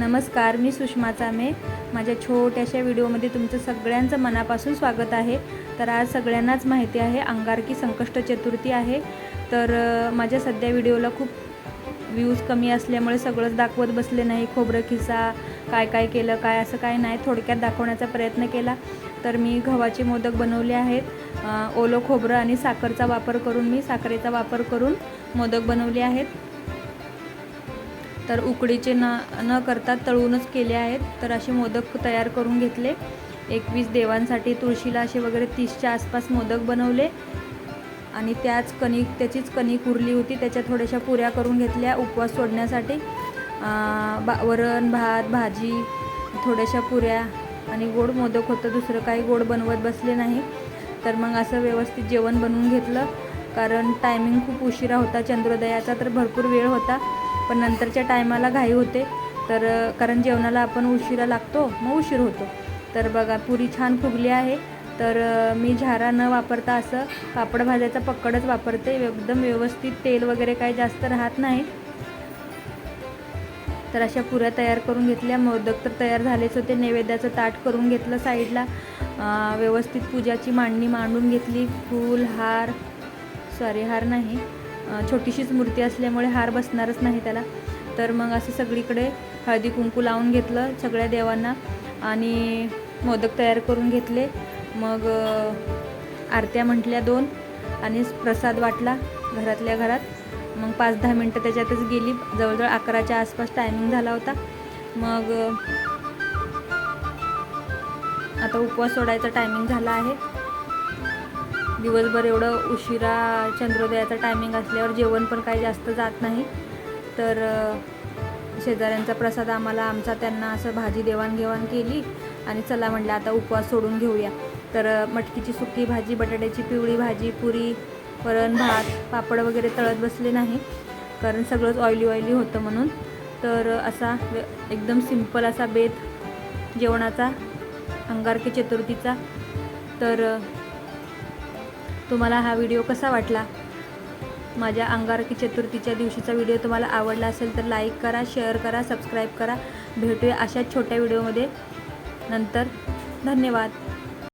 नमस्कार मी सुषमा चामे. माझ्या छोट्याशा व्हिडिओमध्ये तुमचं सगळ्यांचं मनापासून स्वागत आहे. तर आज सगळ्यांनाच माहिती आहे अंगारकी संकष्ट चतुर्थी आहे. तर माझ्या सध्या व्हिडिओला खूप व्ह्यूज कमी असल्यामुळे सगळंच दाखवत बसले नाही. खोबरं खिसा काय काय केलं काय असं काय नाही. थोडक्यात दाखवण्याचा प्रयत्न केला. तर मी गव्हाचे मोदक बनवले आहेत. ओलं खोबरं आणि साखरचा वापर करून मी साखरेचा वापर करून मोदक बनवले आहेत. तर उकडीचे न न करता तळूनच केले आहेत. तर असे मोदक तयार करून घेतले. एकवीस देवांसाठी तुळशीला असे वगैरे तीसच्या आसपास मोदक बनवले. आणि त्याच कणिक त्याचीच कणिक उरली होती. त्याच्या थोड्याशा पुऱ्या करून घेतल्या उपवास सोडण्यासाठी. बा वरण भात भाजी थोड्याशा पुऱ्या आणि गोड मोदक होतं. दुसरं काही गोड बनवत बसले नाही. तर मग असं व्यवस्थित जेवण बनवून घेतलं. कारण टायमिंग खूप उशिरा होता. चंद्रोदयाचा तर भरपूर वेळ होता. पण नंतरच्या टायमाला घाई होते. तर कारण जेवणाला आपण उशिरा लागतो मग उशीर होतो. तर बघा पुरी छान फुगली आहे. तर मी झारा न वापरता असं पापड भाजायचा पक्कडच वापरते. एकदम व्यवस्थित तेल वगैरे काही जास्त राहत नाही. तर अशा पुऱ्या तयार करून घेतल्या. मोदक तर तयार झालेच होते. नैवेद्याचं ताट करून घेतलं साईडला. व्यवस्थित पूजाची मांडणी मांडून घेतली. फूल हार सॉरी हार नाही. छोटीशीच मूर्ती असल्यामुळे हार बसणारच नाही त्याला. तर मग असं सगळीकडे हळदी कुंकू लावून घेतलं सगळ्या देवांना आणि मोदक तयार करून घेतले. मग आरत्या म्हटल्या दोन आणि प्रसाद वाटला घरातल्या घरात. मग पाच दहा मिनटं त्याच्यातच गेली. जवळजवळ अकराच्या आसपास टायमिंग झाला होता. मग आता उपवास सोडायचा टायमिंग झाला आहे. दिवसभर एवढं उशिरा चंद्रोदयाचा टायमिंग असल्यावर जेवण पण काही जास्त जात नाही. तर शेजाऱ्यांचा प्रसाद आम्हाला आमचा त्यांना असं भाजी देवाणघेवाण केली आणि चला म्हटलं आता उपवास सोडून घेऊया. तर मटकीची सुकी भाजी बटाट्याची पिवळी भाजी पुरी वरण भात पापड वगैरे तळत बसले नाही. कारण सगळंच ऑइली ऑइली होतं म्हणून. तर असा एकदम सिंपल असा बेत जेवणाचा अंगारकी चतुर्थीचा. तर तुम्हाला हा व्हिडिओ कसा वाटला? माझ्या अंगारकी चतुर्थीच्या दिवशीचा व्हिडिओ तुम्हाला आवडला असेल तर लाईक करा शेअर करा सबस्क्राईब करा. भेटूया अशाच छोट्या व्हिडिओमध्ये. नंतर धन्यवाद.